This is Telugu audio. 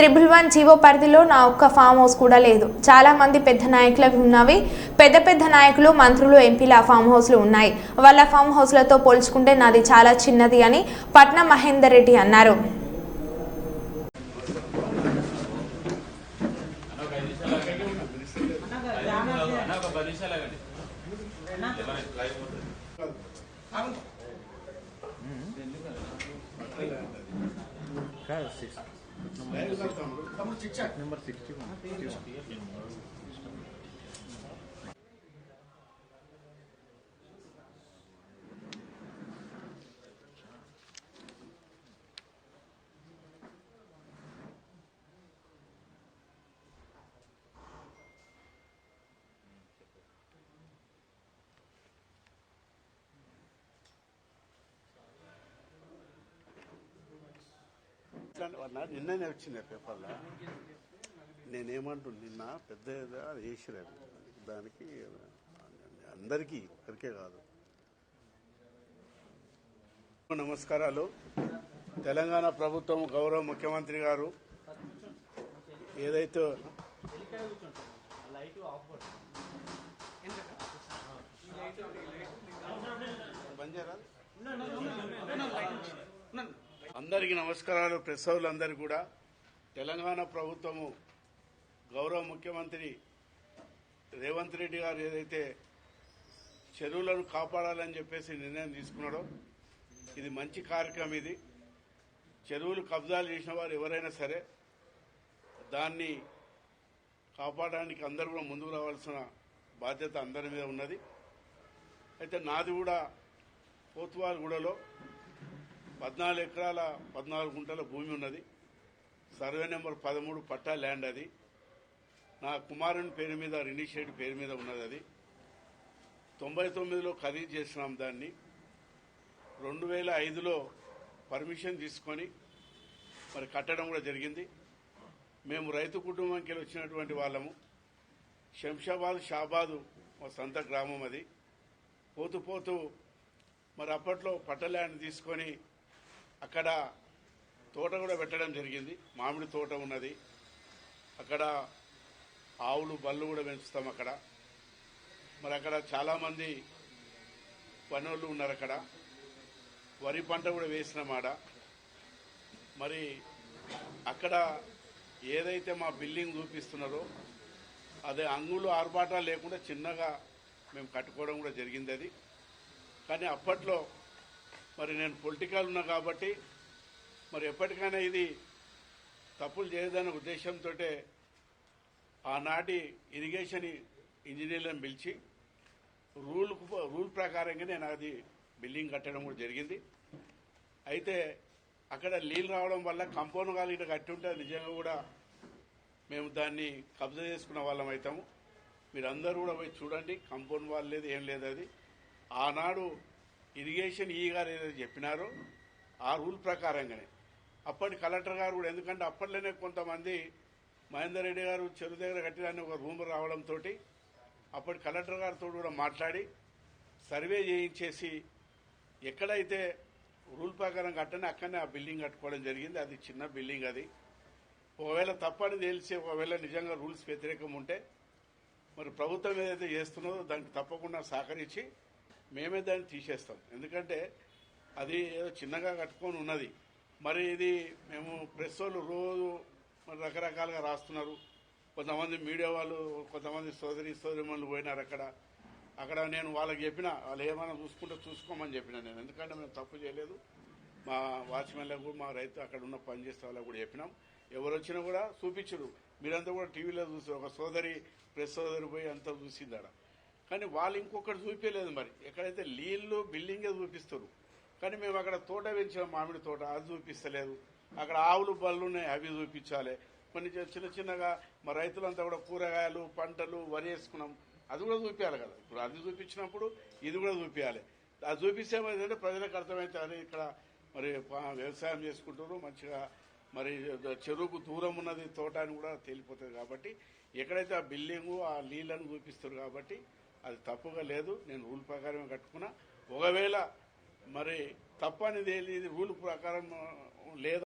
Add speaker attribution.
Speaker 1: త్రిబుల్ వన్ జీవో పరిధిలో నా ఒక్క ఫామ్ హౌస్ కూడా లేదు. చాలా మంది పెద్ద నాయకులవి ఉన్నవి. పెద్ద పెద్ద నాయకులు మంత్రులు ఎంపీల ఫామ్ హౌస్లు ఉన్నాయి. వాళ్ళ ఫామ్ హౌస్లతో పోల్చుకుంటే నాది చాలా చిన్నది అని పట్నం మహేందర్ రెడ్డి అన్నారు.
Speaker 2: నెంబర్ नंबर
Speaker 3: सिक्सटी వాళ్ళ నిన్ననే వచ్చింది పేపర్లో నేనేమంటు నిన్న పెద్ద అది దానికి అందరికీ ఇక్కడికే కాదు నమస్కారాలు తెలంగాణ ప్రభుత్వం గౌరవ ముఖ్యమంత్రి గారు ఏదైతే బంజారా అందరికీ నమస్కారాలు ప్రెస్ కూడా. తెలంగాణ ప్రభుత్వము గౌరవ ముఖ్యమంత్రి రేవంత్ రెడ్డి గారు ఏదైతే చెరువులను కాపాడాలని చెప్పేసి నిర్ణయం తీసుకున్నాడో ఇది మంచి కార్యక్రమం ఇది. చెరువులు కబ్జాలు చేసిన వారు ఎవరైనా సరే దాన్ని కాపాడడానికి అందరూ కూడా ముందుకు రావాల్సిన బాధ్యత అందరి మీద ఉన్నది. అయితే నాది కూడా పోతువాలగూడలో పద్నాలుగు ఎకరాల పద్నాలుగు గుంటల భూమి ఉన్నది. సర్వే నెంబర్ పదమూడు పట్టా ల్యాండ్ అది. నా కుమారుని పేరు మీద రినిషియేట్ పేరు మీద ఉన్నది అది. తొంభై తొమ్మిదిలో ఖరీదు చేసినాం దాన్ని. రెండు వేల ఐదులో పర్మిషన్ తీసుకొని మరి కట్టడం కూడా జరిగింది. మేము రైతు కుటుంబంకి వచ్చినటువంటి వాళ్ళము. శంషాబాద్ షాబాదు మా సొంత గ్రామం అది. పోతూ పోతూ మరి అప్పట్లో పట్టల్యాండ్ తీసుకొని అక్కడ తోట కూడా పెట్టడం జరిగింది. మామిడి తోట ఉన్నది. అక్కడ ఆవులు బళ్ళు కూడా పెంచుతాం అక్కడ. మరి అక్కడ చాలామంది పనులు ఉన్నారు అక్కడ. వరి పంట కూడా వేసినామాడ మరి అక్కడ ఏదైతే మా బిల్డింగ్ చూపిస్తున్నారో అదే అంగులు ఆర్భాటాలు లేకుండా చిన్నగా మేము కట్టుకోవడం కూడా జరిగింది అది. కానీ అప్పట్లో మరి నేను పొలిటికల్ ఉన్నా కాబట్టి మరి ఎప్పటికైనా ఇది తప్పులు చేయదనే ఉద్దేశంతో ఆనాటి ఇరిగేషన్ ఇంజనీర్లను పిలిచి రూల్ రూల్ ప్రకారంగా నేను అది బిల్డింగ్ కట్టడం కూడా జరిగింది. అయితే అక్కడ నీళ్ళు రావడం వల్ల కంపౌండ్ కాలు ఇట్లా కట్టి ఉంటే నిజంగా కూడా మేము దాన్ని కబ్జా చేసుకున్న వాళ్ళం అవుతాము. మీరందరూ కూడా పోయి చూడండి కంపౌండ్ వాళ్ళు లేదు ఏం లేదు అది. ఆనాడు ఇరిగేషన్ ఈ గారు ఏదైతే చెప్పినారో ఆ రూల్ ప్రకారంగానే. అప్పటి కలెక్టర్ గారు కూడా ఎందుకంటే అప్పట్లోనే కొంతమంది మహేందర్ రెడ్డి గారు చెరువు దగ్గర కట్టిన ఒక రూమ్ రావడంతో అప్పటి కలెక్టర్ గారితో కూడా మాట్లాడి సర్వే చేయించేసి ఎక్కడైతే రూల్ ప్రకారం కట్టని అక్కడనే ఆ బిల్డింగ్ కట్టుకోవడం జరిగింది. అది చిన్న బిల్డింగ్ అది. ఒకవేళ తప్పని తెలిసి ఒకవేళ నిజంగా రూల్స్ వ్యతిరేకం ఉంటే మరి ప్రభుత్వం ఏదైతే చేస్తున్నదో దానికి తప్పకుండా సహకరించి మేమే దాన్ని తీసేస్తాం. ఎందుకంటే అది ఏదో చిన్నగా కట్టుకొని ఉన్నది. మరి ఇది మేము ప్రెస్ వాళ్ళు రోజు మరి రకరకాలుగా రాస్తున్నారు. కొంతమంది మీడియా వాళ్ళు కొంతమంది సోదరి సోదరిమణులు పోయినారు అక్కడ. అక్కడ నేను వాళ్ళకి చెప్పిన వాళ్ళు ఏమైనా చూసుకుంటే చూసుకోమని చెప్పిన నేను. ఎందుకంటే మేము తప్పు చేయలేదు. మా వాచ్మెన్లకు మా రైతు అక్కడ ఉన్న పనిచేసే వాళ్ళకు కూడా చెప్పినాం. ఎవరు వచ్చినా కూడా చూపించరు. మీరంతా కూడా టీవీలో చూసారు ఒక సోదరి ప్రెస్ సోదరి పోయి అంతా చూసిందాడ కానీ వాళ్ళు ఇంకొకటి చూపించలేదు మరి. ఎక్కడైతే నీళ్ళు బిల్డింగే చూపిస్తారు. కానీ మేము అక్కడ తోట పెంచిన మామిడి తోట అది చూపిస్తలేదు. అక్కడ ఆవులు బళ్ళు ఉన్నాయి అవి చూపించాలి. కొన్ని చిన్న చిన్నగా మా రైతులంతా కూడా కూరగాయలు పంటలు వరి వేసుకున్నాం. అది కూడా చూపించాలి కదా. ఇప్పుడు అది చూపించినప్పుడు ఇది కూడా చూపించాలి. అది చూపిస్తే ఏంటంటే ప్రజలకు అర్థమైతే అదే ఇక్కడ మరి వ్యవసాయం చేసుకుంటారు మంచిగా మరి చెరువుకు దూరం ఉన్నది తోట అని కూడా తేలిపోతుంది కాబట్టి ఎక్కడైతే ఆ బిల్డింగు ఆ నీళ్ళను చూపిస్తారు కాబట్టి అది తప్పుగా లేదు. నేను రూల్ ప్రకారమే కట్టుకున్నా. ఒకవేళ మరి తప్పనిది ఏది రూల్ ప్రకారం లేదు